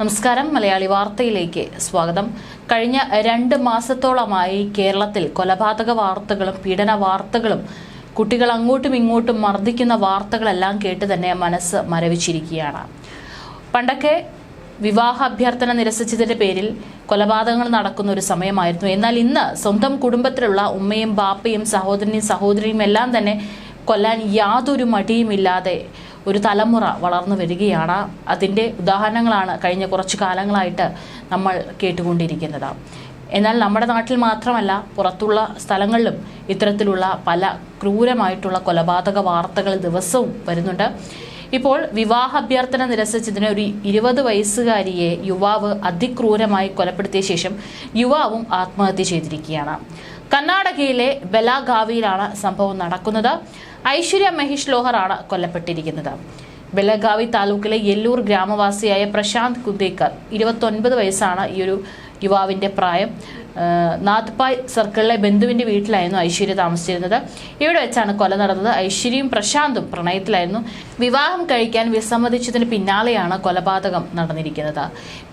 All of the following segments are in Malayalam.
നമസ്കാരം. മലയാളി വാർത്തയിലേക്ക് സ്വാഗതം. കഴിഞ്ഞ രണ്ട് മാസത്തോളമായി കേരളത്തിൽ കൊലപാതക വാർത്തകളും പീഡന വാർത്തകളും കുട്ടികൾ അങ്ങോട്ടും ഇങ്ങോട്ടും മർദ്ദിക്കുന്ന വാർത്തകളെല്ലാം കേട്ട് തന്നെ മനസ്സ് മരവിച്ചിരിക്കുകയാണ്. പണ്ടൊക്കെ വിവാഹ അഭ്യർത്ഥന നിരസിച്ചതിന്റെ പേരിൽ കൊലപാതകങ്ങൾ നടക്കുന്ന ഒരു സമയമായിരുന്നു. എന്നാൽ ഇന്ന് സ്വന്തം കുടുംബത്തിലുള്ള ഉമ്മയും ബാപ്പയും സഹോദരനെയും സഹോദരിയും എല്ലാം തന്നെ കൊല്ലാൻ യാതൊരു മടിയുമില്ലാതെ ഒരു തലമുറ വളർന്നു വരികയാണ്. അതിന്റെ ഉദാഹരണങ്ങളാണ് കഴിഞ്ഞ കുറച്ച് കാലങ്ങളായിട്ട് നമ്മൾ കേട്ടുകൊണ്ടിരിക്കുന്നത്. എന്നാൽ നമ്മുടെ നാട്ടിൽ മാത്രമല്ല പുറത്തുള്ള സ്ഥലങ്ങളിലും ഇത്തരത്തിലുള്ള പല ക്രൂരമായിട്ടുള്ള കൊലപാതക വാർത്തകൾ ദിവസവും വരുന്നുണ്ട്. ഇപ്പോൾ വിവാഹ അഭ്യർത്ഥന നിരസിച്ചതിന് ഒരു ഇരുപത് വയസ്സുകാരിയെ യുവാവ് അതിക്രൂരമായി കൊലപ്പെടുത്തിയ ശേഷം യുവാവും ആത്മഹത്യ ചെയ്തിരിക്കുകയാണ്. കർണാടകയിലെ ബലാഗാവിയിലാണ് സംഭവം നടക്കുന്നത്. ഐശ്വര്യ മഹേഷ് ലോഹറാണ് കൊല്ലപ്പെട്ടിരിക്കുന്നത്. ബെലഗാവി താലൂക്കിലെ യെല്ലൂർ ഗ്രാമവാസിയായ പ്രശാന്ത് കുന്തേക്കർ ഇരുപത്തൊൻപത് വയസ്സാണ് ഈ ഒരു യുവാവിന്റെ പ്രായം. നാത്പായ് സർക്കിളിലെ ബന്ധുവിന്റെ വീട്ടിലായിരുന്നു ഐശ്വര്യ താമസിച്ചിരുന്നത്. ഇവിടെ വെച്ചാണ് കൊല നടന്നത്. ഐശ്വര്യയും പ്രശാന്തും പ്രണയത്തിലായിരുന്നു. വിവാഹം കഴിക്കാൻ വിസമ്മതിച്ചതിന് പിന്നാലെയാണ് കൊലപാതകം നടന്നിരിക്കുന്നത്.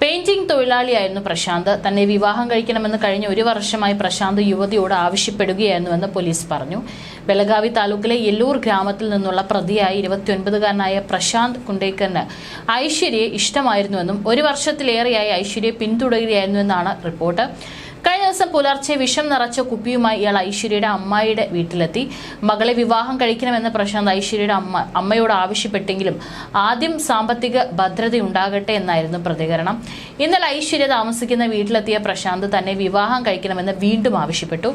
പെയിന്റിംഗ് തൊഴിലാളിയായിരുന്നു പ്രശാന്ത്. തന്നെ വിവാഹം കഴിക്കണമെന്ന് കഴിഞ്ഞ ഒരു വർഷമായി പ്രശാന്ത് യുവതിയോട് ആവശ്യപ്പെടുകയായിരുന്നുവെന്ന് പോലീസ് പറഞ്ഞു. ബെലഗാവി താലൂക്കിലെ യെല്ലൂർ ഗ്രാമത്തിൽ നിന്നുള്ള പ്രതിയായ ഇരുപത്തിയൊൻപതുകാരനായ പ്രശാന്ത് കുണ്ടേക്കറിന് ഐശ്വര്യയെ ഇഷ്ടമായിരുന്നുവെന്നും ഒരു വർഷത്തിലേറെയായി ഐശ്വര്യയെ പിന്തുടരുകയായിരുന്നുവെന്നാണ് റിപ്പോർട്ട്. ദിവസം പുലർച്ചെ വിഷം നിറച്ച കുപ്പിയുമായി ഇയാൾ ഐശ്വര്യയുടെ അമ്മായിയുടെ വീട്ടിലെത്തി. മകളെ വിവാഹം കഴിക്കണമെന്ന് പ്രശാന്ത് ഐശ്വര്യയുടെ അമ്മ അമ്മയോട് ആവശ്യപ്പെട്ടെങ്കിലും ആദ്യം സാമ്പത്തിക ഭദ്രതയുണ്ടാകട്ടെ എന്നായിരുന്നു പ്രതികരണം. ഇന്നലെ ഐശ്വര്യ താമസിക്കുന്ന വീട്ടിലെത്തിയ പ്രശാന്ത് തന്നെ വിവാഹം കഴിക്കണമെന്ന് വീണ്ടും ആവശ്യപ്പെട്ടു.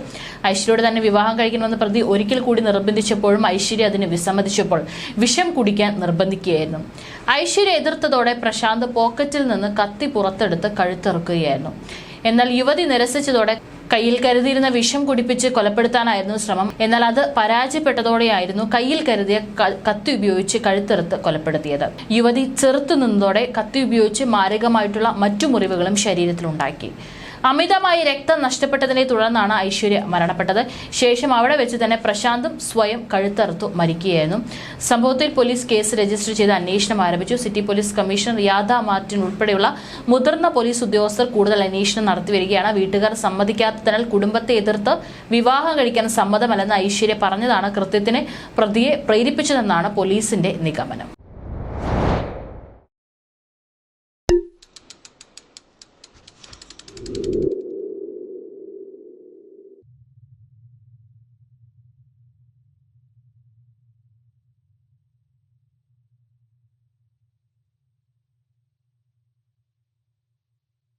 ഐശ്വര്യയോട് തന്നെ വിവാഹം കഴിക്കണമെന്ന് പ്രതി ഒരിക്കൽ കൂടി നിർബന്ധിച്ചപ്പോഴും ഐശ്വര്യ അതിന് വിസമ്മതിച്ചപ്പോൾ വിഷം കുടിക്കാൻ നിർബന്ധിക്കുകയായിരുന്നു. ഐശ്വര്യ എതിർത്തതോടെ പ്രശാന്ത് പോക്കറ്റിൽ നിന്ന് കത്തി പുറത്തെടുത്ത് കഴുത്തിറക്കുകയായിരുന്നു. എന്നാൽ യുവതി നിരസിച്ചതോടെ കയ്യിൽ കരുതിയിരുന്ന വിഷം കുടിപ്പിച്ച് കൊലപ്പെടുത്താനായിരുന്നു ശ്രമം. എന്നാൽ അത് പരാജയപ്പെട്ടതോടെയായിരുന്നു കയ്യിൽ കരുതിയ കത്തി ഉപയോഗിച്ച് കഴുത്തെറുത്ത് കൊലപ്പെടുത്തിയത്. യുവതി ചെറുത്തു നിന്നതോടെ കത്തി ഉപയോഗിച്ച് മാരകമായിട്ടുള്ള മറ്റു മുറിവുകളും ശരീരത്തിലുണ്ടാക്കി. അമിതമായി രക്തം നഷ്ടപ്പെട്ടതിനെ തുടർന്നാണ് ഐശ്വര്യ മരണപ്പെട്ടത്. ശേഷം അവിടെ വെച്ച് തന്നെ പ്രശാന്തും സ്വയം കഴുത്തറുത്തു മരിക്കുകയായിരുന്നു. സംഭവത്തിൽ പോലീസ് കേസ് രജിസ്റ്റർ ചെയ്ത് അന്വേഷണം ആരംഭിച്ചു. സിറ്റി പോലീസ് കമ്മീഷണർ യാദ മാർട്ടിൻ ഉൾപ്പെടെയുള്ള മുതിർന്ന പോലീസ് ഉദ്യോഗസ്ഥർ കൂടുതൽ അന്വേഷണം നടത്തിവരികയാണ് വീട്ടുകാർ സമ്മതിക്കാത്തതിനാൽ കുടുംബത്തെ എതിർത്ത് വിവാഹം കഴിക്കാൻ സമ്മതമല്ലെന്ന് ഐശ്വര്യ പറഞ്ഞതാണ്. കൃത്യത്തിന് പ്രതിയെ പ്രേരിപ്പിച്ചതെന്നാണ് പോലീസിന്റെ നിഗമനം.